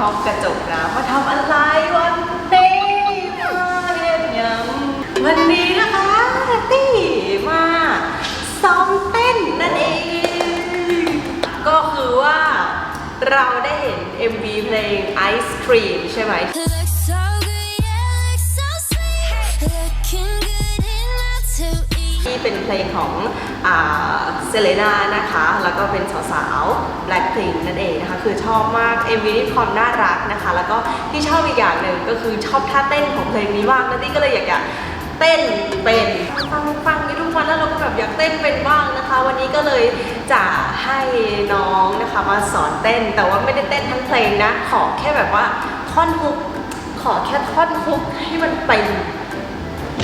ห้องกระจกนะมาทำอะไรวันนี้มาเรียนยังวันนี้นะคะตี้มาซ้อมเต้นนั่นเอง ก็คือว่าเราได้เห็น MV เพลง Ice Cream ใช่ไหม ที่เป็นเพลงของเซเลนานะคะ แล้วก็เป็นสาวๆ Blackpink นั่นเองนะคะ คือชอบมาก MV นี่ความน่ารักนะคะ แล้วก็ที่ชอบอีกอย่างหนึ่งก็คือชอบท่าเต้นของเพลงนี้มากนันตี้ก็เลยอยากจะเต้นเป็นฟังฟังอยู่ทุกวันแล้วเราก็แบบอยากเต้นเป็นบ้างนะคะ วันนี้ก็เลยจะให้น้องนะคะมาสอนเต้นแต่ว่าไม่ได้เต้นทั้งเพลงนะ ขอแค่แบบว่าท่อนฮุกขอแค่ท่อนฮุกให้มันเป็น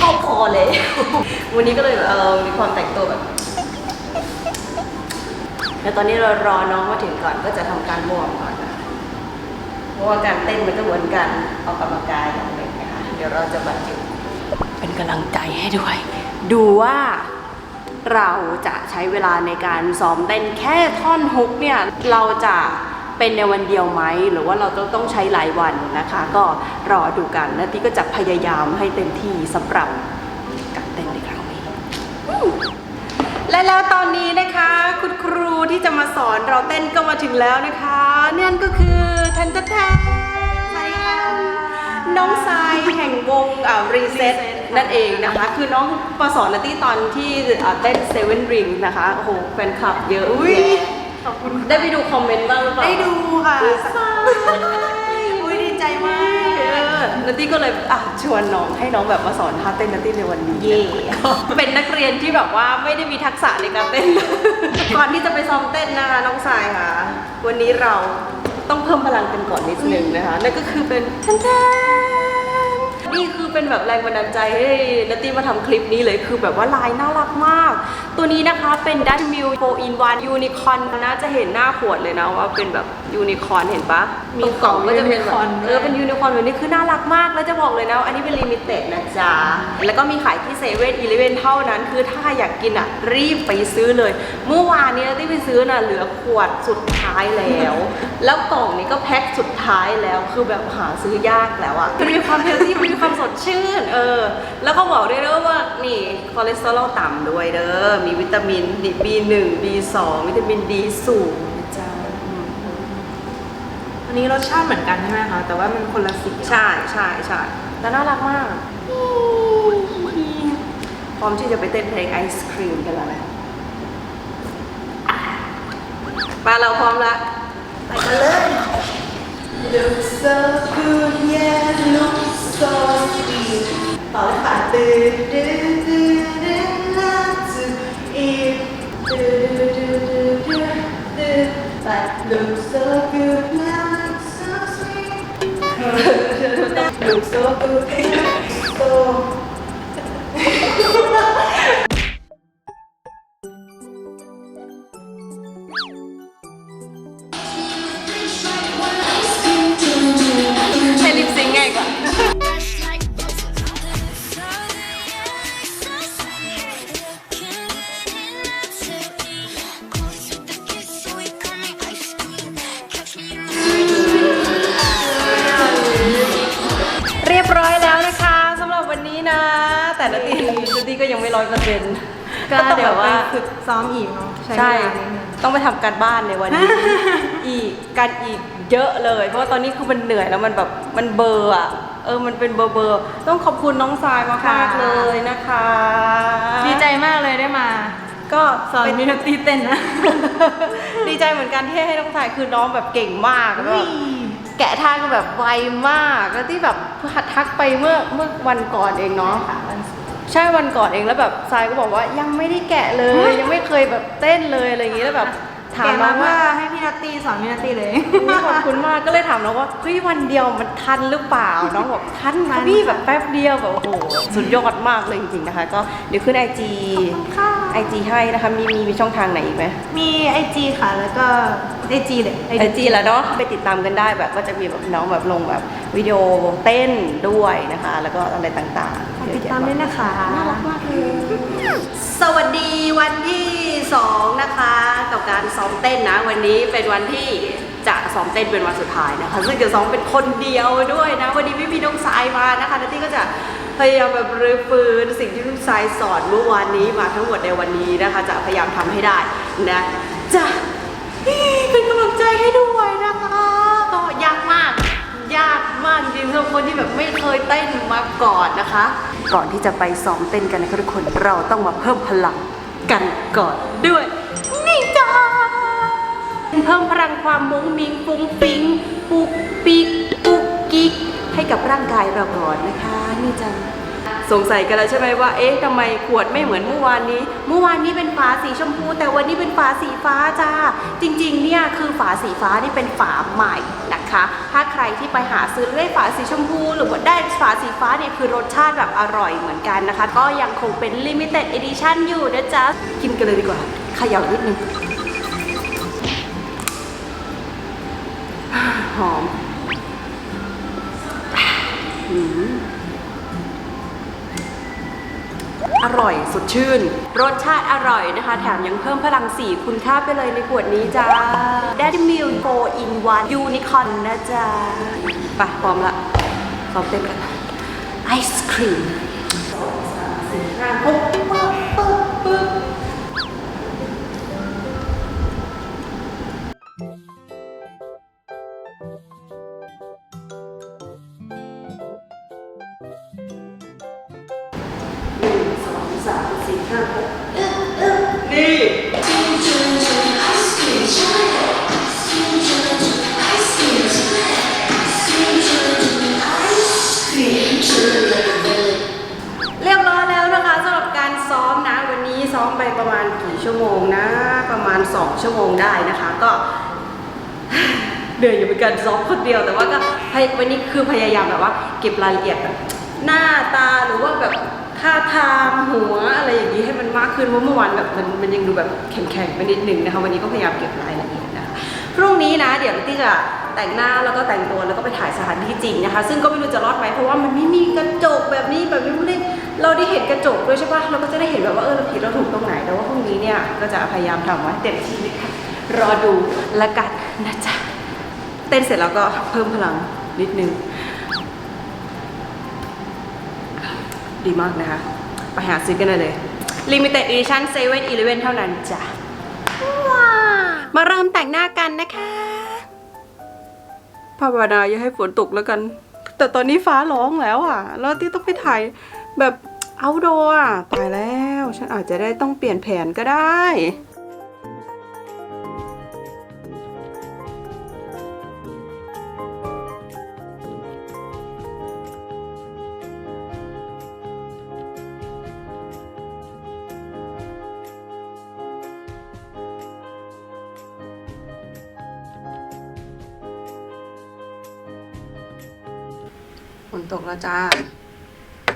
ก็พอเลย วันนี้ก็เลยแบบเออมีความแต่งตัวแบบแล้วตอนนี้เรารอน้องมาถึงก่อนก็จะทำการวอร์มก่อนนะเพราะว่าการเต้นมันก็เหมือนการออกกำลังกายอย่างหนึ่งนะคะเดี๋ยวเราจะบรรจุเป็นกำลังใจให้ด้วย ดูว่าเราจะใช้เวลาในการซ้อมเต้นแค่ท่อนฮุกเนี่ยเราจะ เป็นในวันเดียวไหม หรือว่าเราต้องต้องใช้หลายวันนะคะ ก็รอดูกันนะที่ก็จะพยายามให้เต็มที่สำหรับการเต้นในครั้งนี้และแล้วตอนนี้นะคะ คุณครูที่จะมาสอนเราเต้นก็มาถึงแล้วนะคะนั่นก็คือทันตแทนน้องทรายแห่งวงอ่ารีเซ็ตนั่นเองนะคะ คือน้องมาสอนนัตตี้ตอนที่อ่าเต้นเซเว่นริงนะคะโอ้โหแฟนคลับเยอะอุ๊ย ขอบคุณได้ไปดูคอมเมนต์บ้างหรือเปล่าได้ดูค่ะทรายอุ้ยดีใจมากเออนัตตี้ก็เลยอะชวนน้องให้น้องแบบมาสอนท่าเต้นนัตตี้ในวันนี้เย่เป็นนักเรียนที่แบบว่าไม่ได้มีทักษะในการเต้นเลยก่อนที่จะไปซ้อมเต้นนะคะน้องทรายค่ะ วันนี้เราต้องเพิ่มพลังกันก่อนนิดนึงนะคะนั่นก็คือเป็นแทนแทน นี่คือเป็นแบบแรงบันดาลใจให้นัตตี้มาทำคลิปนี้เลยคือแบบว่าลายน่ารักมาก ตัวนี้นะคะเป็นดัตมิล4 in 1ยูนิคอนนะจะเห็นหน้าขวดเลยนะว่าเป็นแบบยูนิคอนเห็นปะมีตรงกล่องก็จะเป็นแบบ unicorn ด้วยเออเป็นยูนิคอร์นแบบนี้คือน่ารักมากแล้วจะบอกเลยนะว่าอันนี้เป็นลิมิเต็ดนะจ๊ะแล้วก็มีขายที่เซเว่นอีเลเวนเท่านั้น คือถ้าอยากกินอะรีบไปซื้อเลย เมื่อวานนี้ที่ไปซื้อน่ะเหลือขวดสุดท้ายแล้ว แล้วกล่องนี้ก็แพ็คสุดท้ายแล้วคือแบบหาซื้อยากแล้วอะมันมีความเฮลที่มันมีความสดชื่น เออ แล้วก็บอกด้วยนะว่านี่คอเลสเตอรอลต่ำด้วยเด้อ มีวิตามิน B1 B2 วิตามิน D สูงนะจ๊ะอืมอันนี้รสชาติเหมือนกันใช่ไหมคะ แต่ว่ามันคนละสีใช่ใช่ใช่แต่น่ารักมาก พร้อมที่จะไปเต้นเพลงไอศครีมกันแล้วนะมาเราพร้อมละไปกันเลย Look so good yeah look so sweet ต่อเลยค่ะตื่นตื่นตื่นตื่น love to eat ตื่นตื่นตื่นตื่นตื่น but look so good now look so sweet look so good นาตีนาตีก็ยังไม่ร้อยเปอร์เซ็นต์ก็ต้องเดี๋แบยวบไปว่าฝึกซ้อมอีกเนาะใช้ใช่เวลานิดนึงต้องไปทำการบ้านในวันนี้อีกการอีกเยอะเลย เพราะว่าตอนนี้คือมันเหนื่อยแล้วมันแบบมันเบลอร์อะเออมันเป็นเบอร์เบอร์ต้องขอบคุณน้องทรายมากค่ะๆเลยนะคะ ดีใจมากเลยได้มา ก็สอนมินาตีเต้นนะดีใจเหมือนกันที่ให้น้องทรายคือน้องแบบเก่งมากแล้วก็แกะท่าก็แบบไวมากแล้วที่แบบทักไปเมื่อเมื่อวันก่อนเองเนาะ ใช่วันก่อนเองแล้วแบบทรายก็บอกว่ายังไม่ได้แกะเลย ยังไม่เคยแบบเต้นเลยอะไรอย่างงี้แล้วแบบถามแกะน้มาองเพื่ว่าอให้พี่นัตตี้สอนพี่นัตตี้เลยอุ๊ยขอบคุณมากก็เลยถามน้องว่าเฮ้ยวันเดียวมันทันหรือเปล่าน้องบอกทันทัค่ะนพี่แบบแป๊บเดียวแบบโอ้โหสุดยอดมากเลยจริงๆนะคะ ก็เดี๋ยวขึ้นไอจีค่ะไอจีให้นะคะมีมีมีช่องทางไหนอีกไหมมีไอจีค่ะแล้วก็ ไอจีเลยไอจีแล้วเนาะไปติดตามกันได้แบบก็จะมีแบบน้องแบบลงแบบวิดีโอเต้นด้วยนะคะ แล้วก็อะไรต่างๆฝากติดตามด้วยนะคะน่ารักมากเลยสวัสดีวันที่2นะคะ กับการซ้อมเต้นนะ วันนี้เป็นวันที่จะซ้อมเต้นเป็นวันสุดท้ายนะคะซึ่งจะซ้อมเป็นคนเดียวด้วยนะ วันนี้ไม่มีน้องสายมานะคะนัตตี้ก็จะพยายามแบบรื้อฟื้นสิ่งที่ลูกสายสอนเมื่อวานนี้มาทั้งหมดในวันนี้นะคะ จะพยายามทำให้ได้นะจะ หรับคนที่แบบไม่เคยเต้นมาก่อนนะคะ ก่อนที่จะไปซ้อมเต้นกันนะคะทุกคนเราต้องมาเพิ่มพลังกันก่อนด้วย นี่จ้าเพิ่มพลังความมุ้งมิ้งปุ้งปิ้งปุกปิกปุกกิกให้กับร่างกายเราก่อนนะคะ นี่จ้า สงสัยกันแล้วใช่ไหมว่า เอ๊ะทำไมขวดไม่เหมือนเมื่อวานนี้ เมื่อวานนี้เป็นฝาสีชมพู แต่วันนี้เป็นฝาสีฟ้าจ้า จริงๆ เนี่ยคือฝาสีฟ้านี่เป็นฝาใหม่นะคะ ถ้าใครที่ไปหาซื้อได้ฝาสีชมพู หรือว่าได้ฝาสีฟ้าเนี่ยคือรสชาติแบบอร่อยเหมือนกันนะคะ ก็ยังคงเป็น limited edition อยู่นะจ๊ะ กินกันเลยดีกว่าขย่านิดนึงหอม อืม อร่อยสดชื่น รสชาติอร่อยนะคะ แถมยังเพิ่มพลังสีคุณค่าไปเลยในขวดนี้จ้า Daddy Meal 4 in 1 Unicorn นะจ๊ะไปพร้อมละซ้อมเต้นกันไอศครีมสองสามสี่ห้าหก นี่เรียบร้อยแล้วนะคะสำหรับการซ้อมนะ วันนี้ซ้อมไปประมาณกี่ชั่วโมงนะ ประมาณ 2 ชั่วโมงได้นะคะ ก็เดือยอยู่เป็นการซ้อมคนเดียวแต่ว่าก็วันนี้คือพยายามแบบว่า เก็บรายละเอียดแบบหน้าตาหรือว่าแบบ ท่าทางหัวอะไรอย่างนี้ให้มันมากขึ้นเพราะเมื่อวานแบบมันมันยังดูแบบแข็งๆไปนิดนึงนะคะวันนี้ก็พยายามเก็บรายละเอียดนะคะพรุ่งนี้นะเดี๋ยวที่จะแต่งหน้าแล้วก็แต่งตัวแล้วก็ไปถ่ายสถานที่จริงนะคะ ซึ่งก็ไม่รู้จะรอดไหมเพราะว่ามันไม่มีกระจกแบบนี้แบบนี้ไม่ได้เราได้เห็นกระจกด้วยใช่ปะเราก็จะได้เห็นแบบว่าเออเราผิดเราถูกตรงไหนแต่ว่าพรุ่งนี้เนี่ยก็จะพยายามทำไว้เต็มที่เลยค่ะรอดูละกันนะจ๊ะเต้นเสร็จแล้วก็เพิ่มพลังนิดนึง ดีมากนะคะ ไปหาซื้อกันได้เลย Limited Edition 7 e เ e ่ e เท่านั้นจ้ะว้ามาเริ่มแต่งหน้ากันนะคะภาวนาอย่าให้ฝนตกแล้วกัน แต่ตอนนี้ฟ้าร้องแล้วอะ แล้วที่ต้องไปถ่ายแบบเอาโดอะตายแล้ว ฉันอาจจะได้ต้องเปลี่ยนแผนก็ได้ นตกแล้วจ้า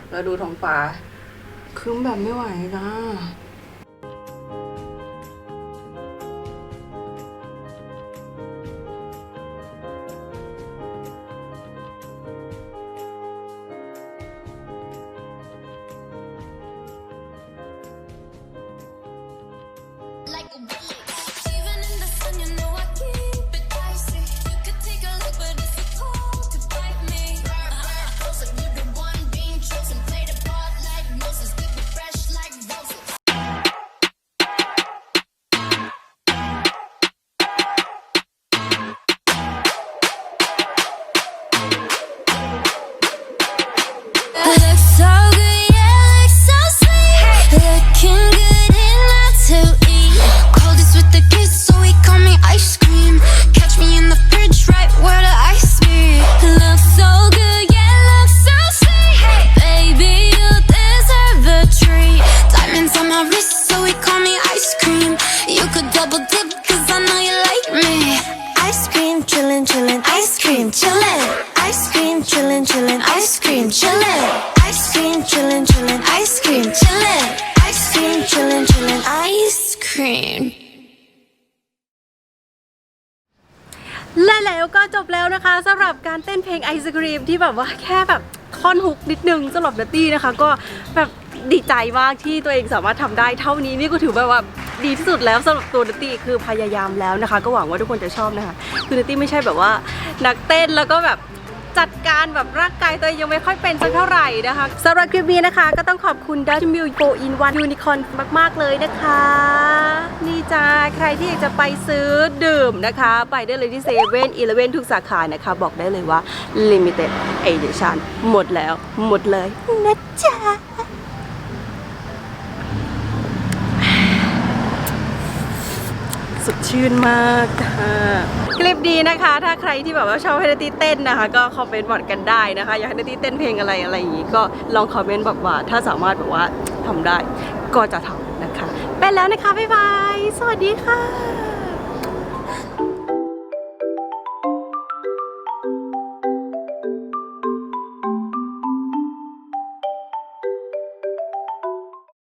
เราดูท้องฟ้าครึ้มแบบไม่ไหวจ้า จบแล้วนะคะสำหรับการเต้นเพลงไอศครีมที่แบบว่าแค่แบบท่อนฮุกนิดนึงสำหรับนัตตี้นะคะ ก็แบบดีใจมากที่ตัวเองสามารถทำได้เท่านี้นี่ก็ถือแบบว่าดีที่สุดแล้วสำหรับตัวนัตตี้คือพยายามแล้วนะคะ ก็หวังว่าทุกคนจะชอบนะคะ คือนัตตี้ไม่ใช่แบบว่านักเต้นแล้วก็แบบจัดการแบบร่างกายตัวเองยังไม่ค่อยเป็นสักเท่าไหร่นะคะสำหรับคลิปนี้นะคะ ก็ต้องขอบคุณดัชมิลโ i อินวันยูนิคอนมาก ๆ เลยนะคะ ใครที่อยากจะไปซื้อดื่มนะคะ ไปได้เลยที่เซเว่นอีเลเวนทุกสาขานะคะ บอกได้เลยว่า Limited Edition หมดแล้วหมดเลยนะจ๊ะสดชื่นมากค่ะคลิปดีนะคะ ถ้าใครที่แบบว่าชอบให้นตีเต้นนะคะ ก็คอมเมนต์บอกกันได้นะคะ อยากให้นตีเต้นเพลงอะไรอะไรอย่างนี้ ก็ลองคอมเมนต์บอกว่า ถ้าสามารถแบบว่าทำได้ ก็จะทำนะคะ ไปแล้วนะคะ บ๊ายบาย สวัสดีค่ะ